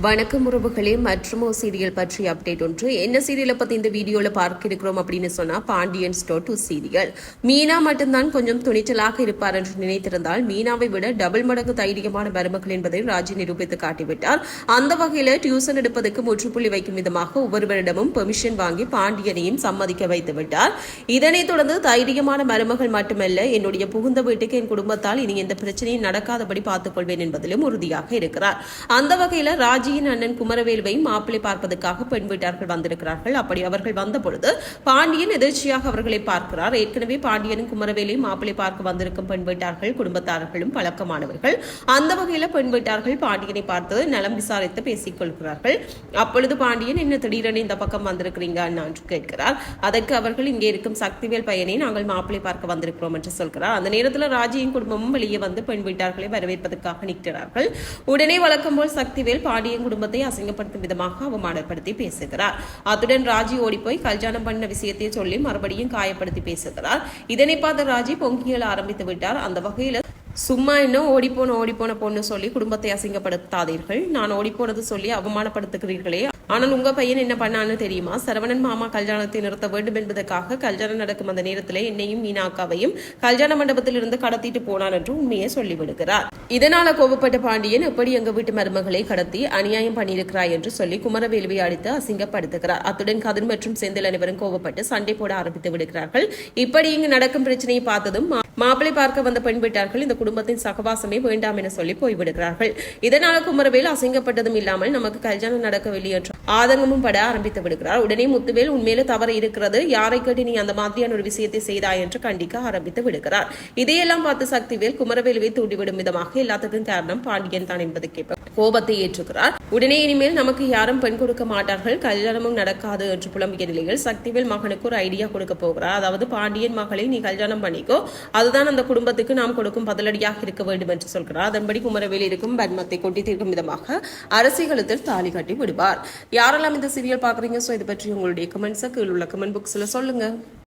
வணக்கம் உறவுகளே மற்றும் சீரியல் பற்றி அப்டேட் ஒன்று. என்ன சீரியலை பற்றி இந்த வீடியோவில் பார்க்க இருக்கிறோம் அப்படின்னு சொன்னா Pandian store two serial. Meena மட்டும்தான் கொஞ்சம் துணிச்சலாக இருப்பார் என்று நினைத்திருந்தால் மீனாவை விட டபுள் மடங்கு தைரியமான மருமகள் என்பதை ராஜி நிரூபித்து காட்டிவிட்டார். அந்த வகையில் டியூசன் எடுப்பதற்கு முற்றுப்புள்ளி வைக்கும் விதமாக ஒவ்வொருவரிடமும் பெர்மிஷன் வாங்கி பாண்டியனையும் சம்மதிக்க வைத்து விட்டார். இதனைத் தொடர்ந்து தைரியமான மருமகள் மட்டுமல்ல என்னுடைய புகுந்த வீட்டுக்கு என் குடும்பத்தால் இனி எந்த பிரச்சனையும் நடக்காதபடி பார்த்துக் கொள்வேன் என்பதிலும் உறுதியாக இருக்கிறார். அந்த வகையில ராஜியின் அண்ணன் குமரவேலுவை மாப்பிளை பார்ப்பதற்காக பெண் வீட்டார்கள் வந்திருக்கிறார்கள். அப்படி அவர்கள் வந்தபொழுது பாண்டியன் எதிர்ச்சியாக அவர்களை பார்க்கிறார். ஏற்கனவே பாண்டியனும் குமரவேலையும் மாப்பிளை பார்க்க வந்திருக்கும் பெண் வீட்டார்கள் குடும்பத்தார்களும் பழக்கமானவர்கள். அந்த வகையில பெண் வீட்டார்கள் பாண்டியனை பார்த்து நலம் விசாரித்து பேசிக் கொள்கிறார்கள். அப்பொழுது பாண்டியன் என்ன திடீரென இந்த பக்கம் வந்திருக்கிறீங்க? அண்ணா என்று கேட்கிறார். அதற்கு அவர்கள் இங்கே இருக்கும் சக்திவேல் பையனை நாங்கள் மாப்பிளை பார்க்க வந்திருக்கிறோம் என்று சொல்கிறார். அந்த நேரத்தில் ராஜியின் குடும்பமும் வெளியே வந்து பெண் வீட்டார்களை வரவேற்பதற்காக நிற்கிறார்கள். உடனே வழக்கம் போல் சக்திவேல் பாண்டியன் குடும்பத்தை அசிங்கப்படுத்தும் விதமாக அவமானப்படுத்தி பேசுகிறார். அத்துடன் ராஜி ஓடிப்போய் கல்யாணம் பண்ண விஷயத்தை சொல்லி மறுபடியும் காயப்படுத்தி பேசுகிறார். இதனை பார்த்த ராஜி பொங்கியல் ஆரம்பித்து விட்டார். அந்த வகையில் சும்மா இன்னும் ஓடிப்போன ஓடிப்போன பொண்ணு சொல்லி குடும்பத்தை அசிங்கப்படுத்தாதீர்கள். நான் ஓடிப்போனது சொல்லி அவமானப்படுத்துகிறீர்களே ஆனால் உங்க பையன் என்ன பண்ணான்னு தெரியுமா? சரவணன் மாமா கல்யாணத்தை நிறுத்த வேண்டும் என்பதற்காக கல்யாணம் நடக்கும் அந்த நேரத்தில் என்னையும் மீனாக்காவையும் கல்யாண மண்டபத்தில் இருந்து கடத்திட்டு போனான் என்று உண்மையை சொல்லிவிடுகிறார் இதனால கோபப்பட்ட பாண்டியன் எப்படி எங்க வீட்டு மருமகளை கடத்தி அநியாயம் பண்ணியிருக்கிறாய் என்று சொல்லி குமரவேலுவை அடித்து அசிங்கப்படுத்துகிறார். அத்துடன் கதிர் மற்றும் செந்தில் அனைவரும் கோபப்பட்டு சண்டை போட ஆரம்பித்து விடுகிறார்கள். இப்படி இங்கு நடக்கும் பிரச்சனையை பார்த்ததும் மாப்பிளை பார்க்க வந்த பெண் வீட்டார்கள் இந்த குடும்பத்தின் சகவாசமே வேண்டாம் என சொல்லி போய்விடுகிறார்கள். இதனால் குமரவேல் அசிங்கப்பட்டதும் இல்லாமல் நமக்கு கல்யாணம் நடக்கவில்லை என்று ஆதங்கமும் பட ஆரம்பித்து விடுகிறார். உடனே முத்துவேல் உண்மையில தவறு இருக்கிறது. யாரை கேட்டு நீ அந்த மாதிரியான ஒரு விஷயத்தை செய்தாய்? என்று கண்டிக்க ஆரம்பித்து விடுகிறார். இதையெல்லாம் பார்த்து சக்திவேல் குமரவேலுவை தூண்டிவிடும் விதமாக எல்லாத்துக்கும் காரணம் பாண்டியன் தான் என்பது கேட்பார் கோபத்தை ஏற்றுகிறார். உடனே இனிமேல் நமக்கு யாரும் பெண் கொடுக்க மாட்டார்கள். கல்யாணமும் நடக்காது என்று புலம்பிய நிலையில் சக்திவேல் மகனுக்கு ஒரு ஐடியா கொடுக்க போகிறார். அதாவது பாண்டியன் மகளை நீ கல்யாணம் பண்ணிக்கோ. அதுதான் அந்த குடும்பத்துக்கு நாம் கொடுக்கும் பதிலடியாக இருக்க வேண்டும் என்று சொல்கிறார். அதன்படி குமரவேல் இருக்கும் பன்மத்தை கொட்டி தீர்க்கும் விதமாக அரசியலத்தில் தாலி கட்டி விடுவார். யாரெல்லாம் இந்த சீரியல் பாக்குறீங்க சோ இது பற்றி உங்களுடைய கமெண்ட்ஸை கீழ் உள்ள கமெண்ட் புக்ஸ்ல சொல்லுங்க.